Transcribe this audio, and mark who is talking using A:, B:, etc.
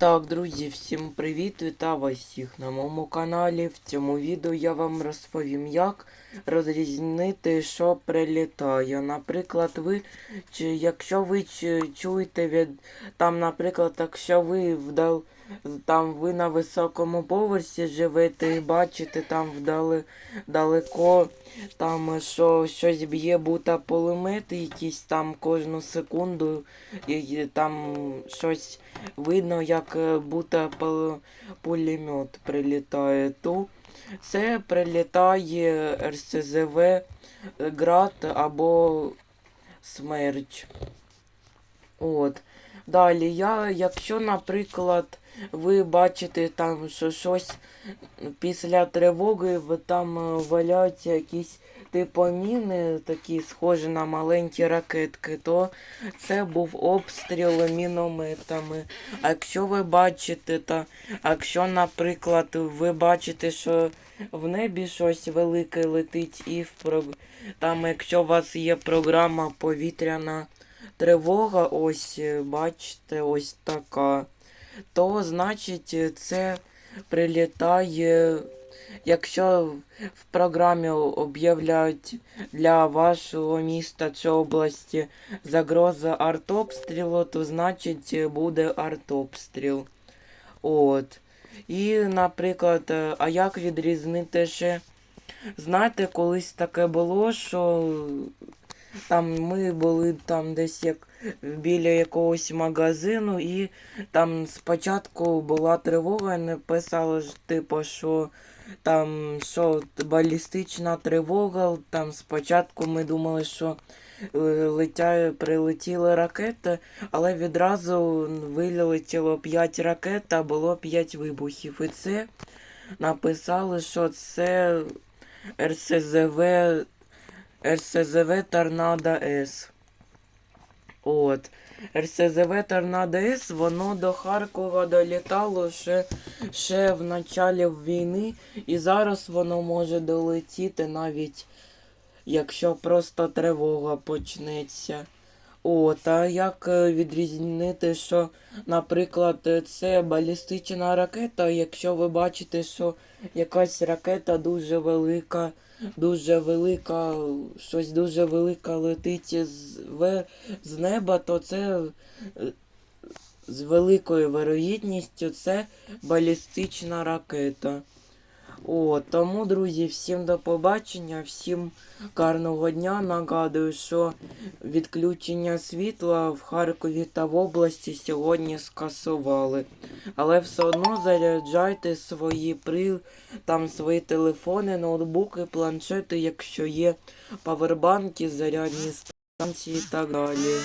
A: Так, друзі, всім привіт! Вітаю вас всіх на моєму каналі. В цьому відео я вам розповім, як розрізнити, що прилітає. Наприклад, ви, чи якщо ви чуєте від там, наприклад, якщо ви вдал там ви на високому поверсі живете і бачите там вдали далеко там що щось б'є бута пулемети якісь там кожну секунду і, там щось видно, як е, пул- пулемет прилітає. То це прилітає РСЗВ, е, град або смерч. От. Далі, я, якщо, наприклад, ви бачите там, що щось після тривоги там е, валяються якісь типу міни, такі схожі на маленькі ракетки, то це був обстріл мінометами. А якщо ви бачите, та якщо, наприклад, ви бачите, що в небі щось велике летить, і в там, якщо у вас є програма повітряна тривога, ось е, бачите, ось така, то значить це прилітає. Якщо в програмі об'являють для вашого міста чи області загроза артобстрілу, то значить буде артобстріл. От. І, наприклад, а як відрізнити ще? Знаєте, колись таке було, що там ми були там десь як біля якогось магазину, і там спочатку була тривога, написали типу, що там що балістична тривога. Там спочатку ми думали, що е, летя, прилетіли ракети, але відразу вилетіло 5 ракет, а було 5 вибухів. І це написали, що це РСЗВ РСЗВ Торнадо С. От. РСЗВ Торнадо С, воно до Харкова долітало ще, ще в началі війни, і зараз воно може долетіти навіть якщо просто тривога почнеться. От, а як е, відрізнити, що, наприклад, е, це балістична ракета, якщо ви бачите, що якась ракета дуже велика, дуже велика, щось дуже велика летить з, з неба, то це е, з великою вирогідністю це балістична ракета. О, тому, друзі, всім до побачення, всім гарного дня. Нагадую, що відключення світла в Харкові та в області сьогодні скасували. Але все одно заряджайте свої при... там свої телефони, ноутбуки, планшети, якщо є павербанки, зарядні станції і так далі.